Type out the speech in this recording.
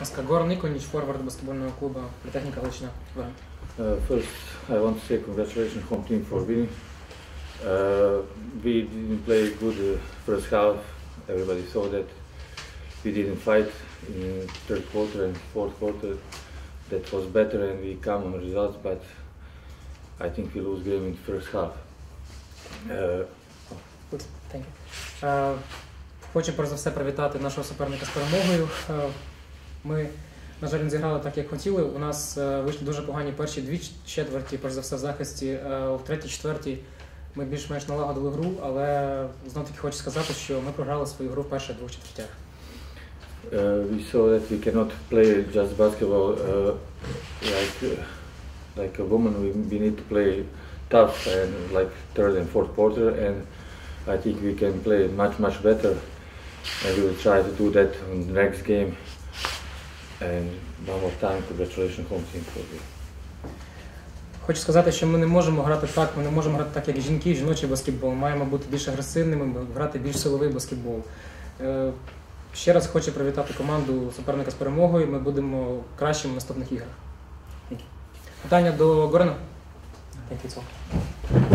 ласка, Горан Ніконіч, форвард баскетбольного клубу Політехніка Галичина. Uh, first, I want to say congratulations home team for winning. Uh, we didn't play good uh, first half. Everybody saw that. We didn't fight in third quarter and fourth quarter. That was better and we come on results, but I think we lose game in first half. Uh, Good, thank you. Е, Хочу перш за все привітати нашого суперника з перемогою. Ми, на жаль, не зіграли так, як хотіли. У нас е, вийшли дуже погані перші дві четверті, перш за все, в захисті. Е, В третій, четвертій ми більш-менш налагодили гру, але знов таки хочу сказати, що ми програли свою гру в перших двох четвертях. uh, we saw that we cannot play just basketball uh, like uh, like a woman. We, we need to play tough and like third and fourth quarter, and I think we can play much much better. And we will try to do that in the next game. And one more time, congratulations home team for the Хочу сказати, що ми не можемо грати так, ми не можемо грати так, як жінки, жіночий баскетбол. Маємо бути більш агресивними, грати більш силовий баскетбол. Е, Ще раз хочу привітати команду суперника з перемогою. Ми будемо кращими в наступних іграх. Питання до Горена? You, all.